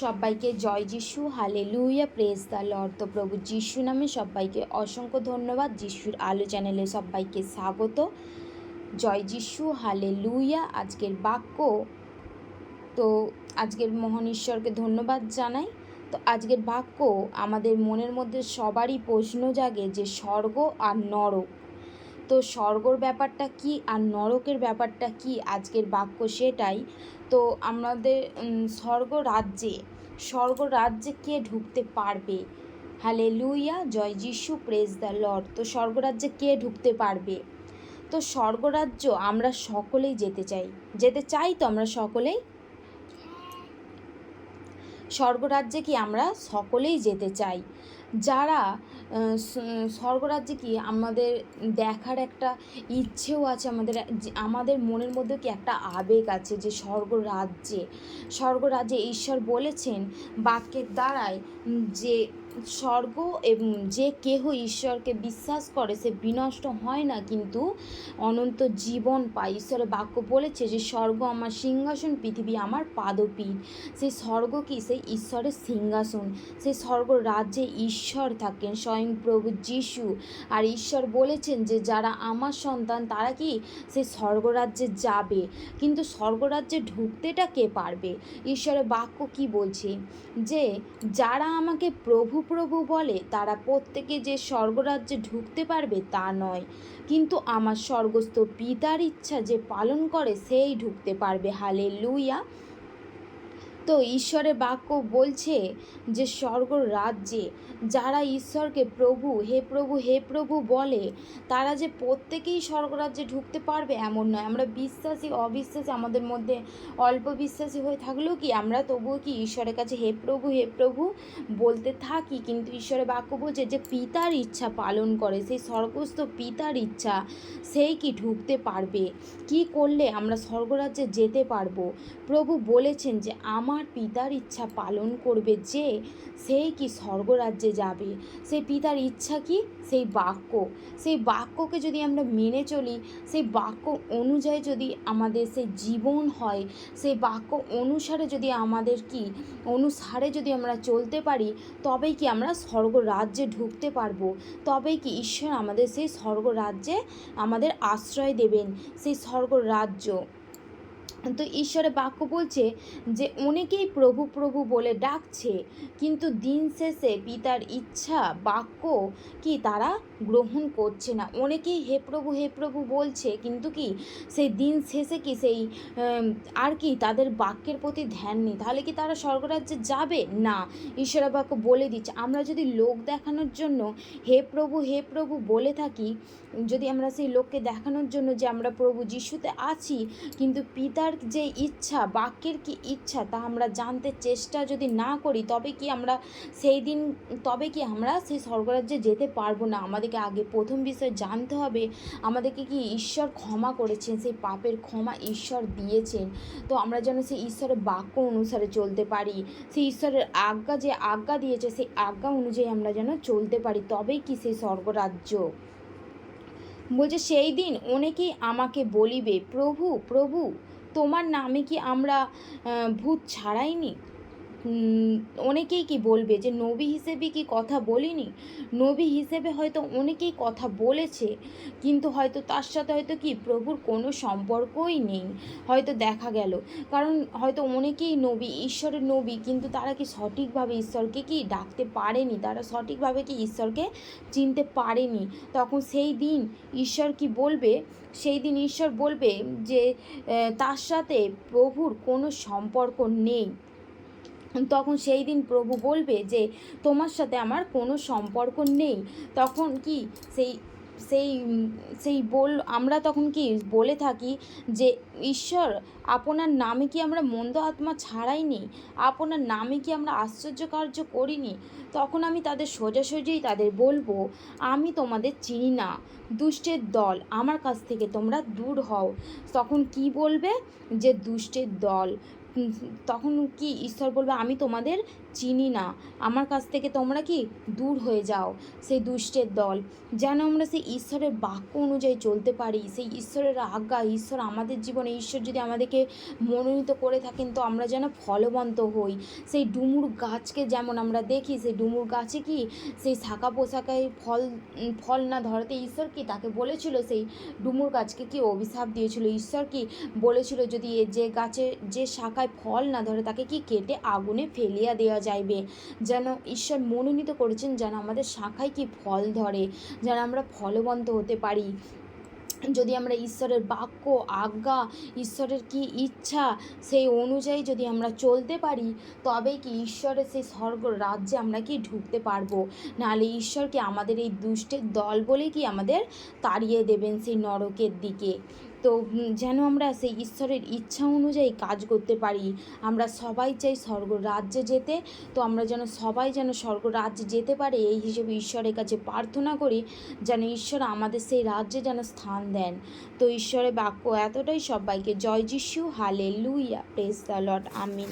সবাইকে জয় যিশু hallelujah praise the Lord তো প্রভু যিশু নামে সবাইকে অসংখ্য ধন্যবাদ। যিশুর আলো চ্যানেলে সবাইকে স্বাগত। জয় যিশু হালে লুইয়া আজকের বাক্য। তো আজকের মহান ঈশ্বরকে ধন্যবাদ জানাই। তো আজকের বাক্য, আমাদের মনের মধ্যে সবারই প্রশ্ন জাগে যে, স্বর্গ আর নরক। তো স্বর্গর ব্যাপারটা কি আর নরকের ব্যাপারটা কি? আজকের বাক্য সেটাই। তো আমাদের স্বর্গ রাজ্যে স্বর্গ রাজ্যে কে ঢুকতে পারবে? হালে লুইয়া জয় যিশু প্রেস দ্য লর্ড তো স্বর্গরাজ্যে কে ঢুকতে পারবে? তো স্বর্গরাজ্য আমরা সকলেই যেতে চাই। যেতে চাই তো আমরা সকলেই? স্বর্গরাজ্যে কি আমরা সকলেই যেতে চাই? যারা স্বর্গরাজ্যে কি আমাদের দেখার একটা ইচ্ছেও আছে, আমাদের আমাদের মনের মধ্যে কি একটা আবেগ আছে যে স্বর্গরাজ্যে? স্বর্গরাজ্যে ঈশ্বর বলেছেন বাক্যের দ্বারায় যে স্বর্গ এবং যে কেহ ঈশ্বরকে বিশ্বাস করে, সে বিনষ্ট হয় না, কিন্তু অনন্ত জীবন পায়। ঈশ্বরের বাক্য বলেছে যে, স্বর্গ আমার সিংহাসন, পৃথিবী আমার পাদপীঠ। সেই স্বর্গ কি? সেই ঈশ্বরের সিংহাসন। সেই স্বর্গ রাজ্যে ঈশ্বর থাকেন, স্বয়ং প্রভু যিশু। আর ঈশ্বর বলেছেন যে, যারা আমার সন্তান, তারা কি? সেই স্বর্গরাজ্যে যাবে। কিন্তু স্বর্গরাজ্যে ঢুকতেটা কে পারবে? ঈশ্বরের বাক্য কি বলছে? যে, যারা আমাকে প্রভু প্রভু বলে, তারা প্রত্যেকে যে স্বর্গরাজ্যে ঢুকতে পারবে তা নয়। কিন্তু আমার স্বর্গস্থ পিতার ইচ্ছা যে পালন করে, সেই ঢুকতে পারবে। হালে লুইয়া তো ঈশ্বরের বাক্য বলছে যে স্বর্গ রাজ্যে, যারা ঈশ্বরকে প্রভু, হে প্রভু হে প্রভু বলে, তারা যে প্রত্যেকেই স্বর্গরাজ্যে ঢুকতে পারবে এমন নয়। আমরা বিশ্বাসী, অবিশ্বাসী, আমাদের মধ্যে অল্প বিশ্বাসী হয়ে থাকলেও কি আমরা তবুও কি ঈশ্বরের কাছে হে প্রভু হে প্রভু বলতে থাকি? কিন্তু ঈশ্বরের বাক্য বলছে যে পিতার ইচ্ছা পালন করে, সেই স্বর্গস্থ পিতার ইচ্ছা, সেই কি ঢুকতে পারবে? কি করলে আমরা স্বর্গরাজ্যে যেতে পারব? প্রভু বলেছেন যে আমার পিতার ইচ্ছা পালন করবে যে, সেই কি স্বর্গরাজ্যে যাবে? সেই পিতার ইচ্ছা কি? সেই বাক্য। সেই বাক্যকে যদি আমরা মেনে চলি, সেই বাক্য অনুযায়ী যদি আমাদের সেই জীবন হয়, সেই বাক্য অনুসারে যদি আমাদের কি, অনুসারে যদি আমরা চলতে পারি, তবেই কি আমরা স্বর্গরাজ্যে ঢুকতে পারব? তবেই কি ঈশ্বর আমাদের সেই স্বর্গরাজ্যে আমাদের আশ্রয় দেবেন, সেই স্বর্গরাজ্য। তো ঈশ্বরের বাক্য বলছে যে, অনেকেই প্রভু প্রভু বলে ডাকছে, কিন্তু দিন শেষে পিতার ইচ্ছা, বাক্য কি তারা গ্রহণ করছে না? অনেকেই হে প্রভু হে প্রভু বলছে, কিন্তু কি সেই দিন শেষে কি সেই আর কি তাদের বাক্যের প্রতি ধ্যান নেই? তাহলে কি তারা স্বর্গরাজ্যে যাবে? না, ঈশ্বরের বাক্য বলে দিচ্ছে। আমরা যদি লোক দেখানোর জন্য হে প্রভু হে প্রভু বলে থাকি, যদি আমরা সেই লোককে দেখানোর জন্য যে আমরা প্রভু যিশুতে আছি, কিন্তু পিতার যে ইচ্ছা, বাক্যের কি ইচ্ছা তা আমরা জানতে চেষ্টা যদি না করি, তবে কি আমরা সেই দিন, তবে কি আমরা সেই স্বর্গরাজ্যে যেতে পারব না? আমাদেরকে আগে প্রথম বিষয় জানতে হবে। আমাদেরকে কি ঈশ্বর ক্ষমা করেছেন? সেই পাপের ক্ষমা ঈশ্বর দিয়েছেন। তো আমরা যেন সেই ঈশ্বরের বাক্য অনুসারে চলতে পারি। সেই ঈশ্বরের আজ্ঞা, যে আজ্ঞা দিয়েছে, সেই আজ্ঞা অনুযায়ী আমরা যেন চলতে পারি। তবেই কি সেই স্বর্গরাজ্য? বলছে, সেই দিন অনেকেই আমাকে বলিবে, প্রভু প্রভু তোমার নামে কি আমরা ভূত ছাড়াইনি? অনেকেই কি বলবে যে নবী হিসেবে কি কথা বলিনি? নবী হিসেবে হয়তো অনেকেই কথা বলেছে, কিন্তু হয়তো তার সাথে হয়তো কি প্রভুর কোনো সম্পর্কই নেই, হয়তো দেখা গেল। কারণ হয়তো অনেকেই নবী, ঈশ্বরের নবী, কিন্তু তারা কি সঠিকভাবে ঈশ্বরকে কি ডাকতে পারেনি? তারা সঠিকভাবে কি ঈশ্বরকে চিনতে পারেনি? তখন সেই দিন ঈশ্বর কি বলবে? সেই দিন ঈশ্বর বলবে যে তার সাথে প্রভুর কোনো সম্পর্ক নেই। তখন সেই দিন প্রভু বলবে যে, তোমার সাথে আমার কোনো সম্পর্ক নেই। তখন কি সেই সেই সেই বল, আমরা তখন কি বলে থাকি যে, ঈশ্বর, আপনার নামে কি আমরা মন্দ আত্মা ছাড়াইনি? আপনার নামে কি আমরা আশ্চর্য কার্য করিনি? তখন আমি তাদের সোজাসুজিই তাদের বলব, আমি তোমাদের চিনি না। দুষ্টের দল, আমার কাছ থেকে তোমরা দূর হও। তখন কি বলবে? যে, দুষ্টের দল তখন কি ঈশ্বর বলবে, আমি তোমাদের চিনি না। আমার কাছ থেকে তোমরা কি দূর হয়ে যাও? সেই দুষ্টের দল। যেন আমরা সেই ঈশ্বরের বাক্য অনুযায়ী চলতে পারি, সেই ঈশ্বরের আজ্ঞা, ঈশ্বর আমাদের জীবনে, ঈশ্বর যদি আমাদেরকে মনোনীত করে থাকেন, তো আমরা যেন ফলবন্ত হই। সেই ডুমুর গাছকে যেমন আমরা দেখি, সেই ডুমুর গাছে কি সেই শাখা পোশাকায় ফল ফল না ধরাতে ঈশ্বর কি তাকে বলেছিল? সেই ডুমুর গাছকে কি অভিশাপ দিয়েছিল? ঈশ্বর কি বলেছিল যদি যে গাছে, যে শাখায় ফল না ধরে তাকে কি কেটে আগুনে ফেলিয়া দেওয়া যাইবে? যেন ঈশ্বর মনোনীত করেছেন, যেন আমাদের শাখায় কি ফল ধরে, যেন আমরা ফলবন্ত হতে পারি। যদি আমরা ঈশ্বরের বাক্য, আজ্ঞা, ঈশ্বরের কি ইচ্ছা, সেই অনুযায়ী যদি আমরা চলতে পারি তবেই কি ঈশ্বরের সেই স্বর্গ রাজ্যে আমরা কি ঢুকতে পারব? নাহলে ঈশ্বরকে আমাদের এই দুষ্টের দল বলে কি আমাদের তাড়িয়ে দেবেন সেই নরকের দিকে? তো যেন আমরা সেই ঈশ্বরের ইচ্ছা অনুযায়ী কাজ করতে পারি। আমরা সবাই চাই স্বর্গ রাজ্যে যেতে, তো আমরা যেন সবাই যেন স্বর্গ রাজ্যে যেতে পারে, এই হিসেবে ঈশ্বরের কাছে প্রার্থনা করি, যেন ঈশ্বর আমাদের সেই রাজ্যে যেন স্থান দেন। তো ঈশ্বরের বাক্য এতটাই সবাইকে, জয় যিশু hallelujah praise the lord, Amin.